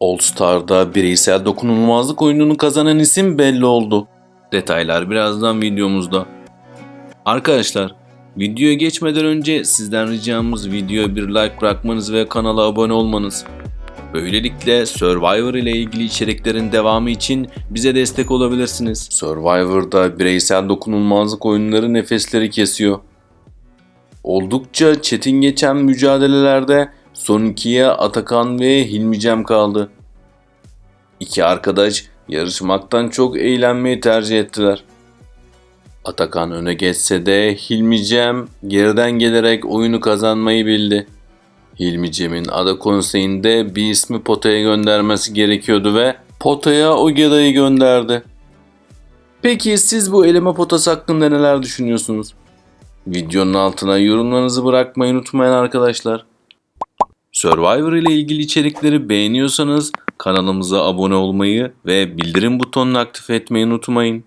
All Star'da bireysel dokunulmazlık oyununu kazanan isim belli oldu. Detaylar birazdan videomuzda. Arkadaşlar, videoya geçmeden önce sizden ricamız videoya bir like bırakmanız ve kanala abone olmanız. Böylelikle Survivor ile ilgili içeriklerin devamı için bize destek olabilirsiniz. Survivor'da bireysel dokunulmazlık oyunları nefesleri kesiyor. Oldukça çetin geçen mücadelelerde son ikiye Atakan ve Hilmi Cem kaldı. İki arkadaş yarışmaktan çok eğlenmeyi tercih ettiler. Atakan öne geçse de Hilmi Cem geriden gelerek oyunu kazanmayı bildi. Hilmi Cem'in ada konseyinde bir ismi potaya göndermesi gerekiyordu ve potaya Ogeda'yı gönderdi. Peki siz bu eleme potası hakkında neler düşünüyorsunuz? Videonun altına yorumlarınızı bırakmayı unutmayın arkadaşlar. Survivor ile ilgili içerikleri beğeniyorsanız kanalımıza abone olmayı ve bildirim butonunu aktif etmeyi unutmayın.